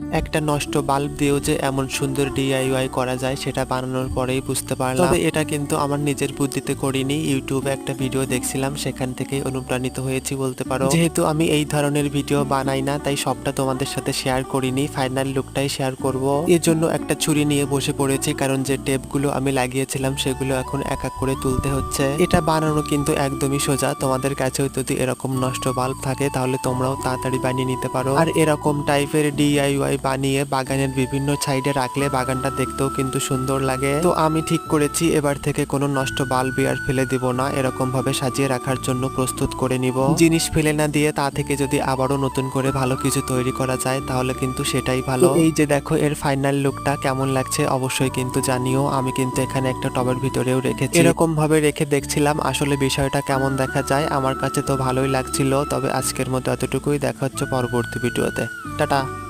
একটা নষ্ট বাল্ব দিয়েও যে এমন সুন্দর ডিআইওয়াই করা যায় সেটা বানানোর পরেই বুঝতে পারলাম। তবে এটা কিন্তু আমার নিজের বুদ্ধিতে করিনি। ইউটিউবে একটা ভিডিও দেখছিলাম সেখান থেকেই অনুপ্রাণিত হয়েছি বলতে পারো। যেহেতু আমি এই ধরনের ভিডিও বানাই না তাই সবটা তোমাদের সাথে শেয়ার করিনি ফাইনাল লুকটাই শেয়ার করব। এর জন্য একটা ছুরি নিয়ে বসে পড়েছি কারণ যে টেপগুলো আমি লাগিয়েছিলাম সেগুলো এখন এক এক করে তুলতে হচ্ছে। এটা বানানো কিন্তু একদমই সোজা। তোমাদের কাছেও যদি এরকম নষ্ট বাল্ব থাকে তাহলে তোমরাও তাড়াতাড়ি বানিয়ে নিতে পারো। আর এরকম টাইপের ডিআইওয়াই বানিয়ে বাগানের বিভিন্ন সাইডে রাখলে বাগানটা দেখতেও কিন্তু সুন্দর লাগে। তো আমি ঠিক করেছি, এবার থেকে কোনো নষ্ট বাল্ব আর ফেলে দিব না। এরকম ভাবে সাজিয়ে রাখার জন্য প্রস্তুত করে নিব। জিনিস ফেলে না দিয়ে তা থেকে যদি আবারও নতুন করে ভালো কিছু তৈরি করা যায়, তাহলে কিন্তু সেটাই ভালো। এই যে দেখো, এর ফাইনাল লুকটা কেমন লাগছে অবশ্যই কিন্তু জানিও। আমি কিন্তু এখানে একটা টবের ভিতরেও রেখেছি। এরকম ভাবে রেখে দেখছিলাম আসলে বিষয়টা কেমন দেখা যায়, আমার কাছে তো ভালোই লাগছিল। তবে আজকের মতো এতটুকুই। দেখা হচ্ছে পরবর্তী ভিডিওতে। টাটা।